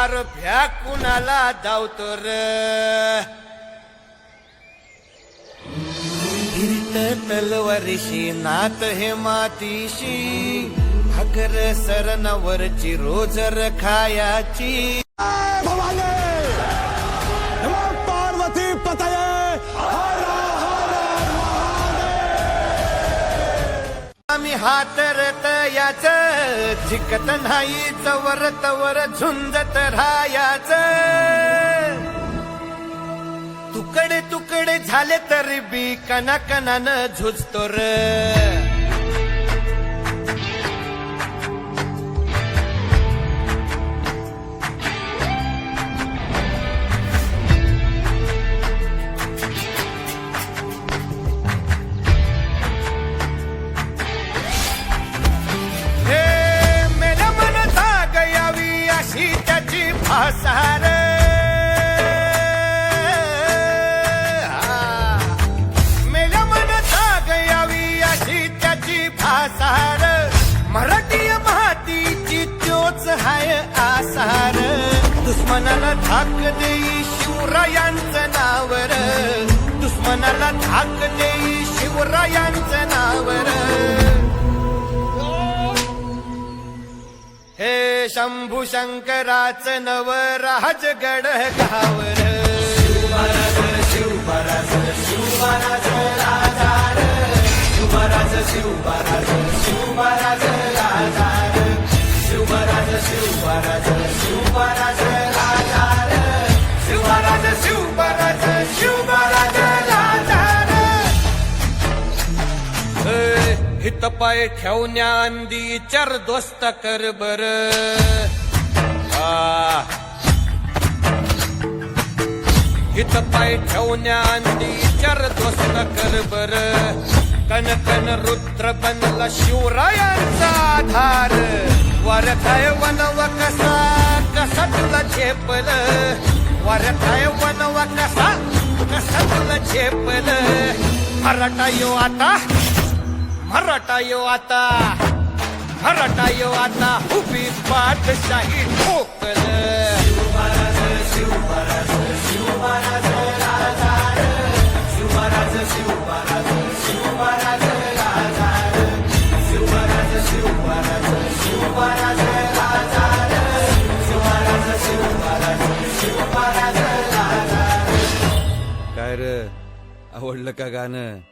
अर भ्या कुणाला धावतो र? फिरत तलवारीशी नात हे मातीशी भाकर सरणावरची रोजर खायाची भवानी नमो पार्वती पतये. आम्ही हातरत याच झिकत नाही चवर तवर झुंजत राहायच. तुकडे तुकडे झाले तरी बी कना कनानं झुजतो र. त्याची भासार मेल्या मनता गयावी अशी त्याची भासार। मराठी मातीची त्योच हाय आसार। दुश्मनाला धाक देई शिवरायांचं नावर। दुश्मनाला धाक देई शंभू शंकराच नव राजगड गावर शिवराज शिवराज शिवराज राजार शिवराज शिवराज शिवराज राजार शिवराज शिवराज पाय ठेवण्या अंदी चर दोस्त कर बर. हित पाय ठेवण्या अंदी चर दोस्त कर बर. कन कन रुद्र बनला शिवरायांचा आधार. वरखाय वनव कसा कसा तुला झेपल. वरखाय वनव कसा कसा तुला झेपल. मराठा यो आता मराठा यो आता मराठा यो आता उभी पाठशाही ठोकल. काय र? आवडलं का गाणं?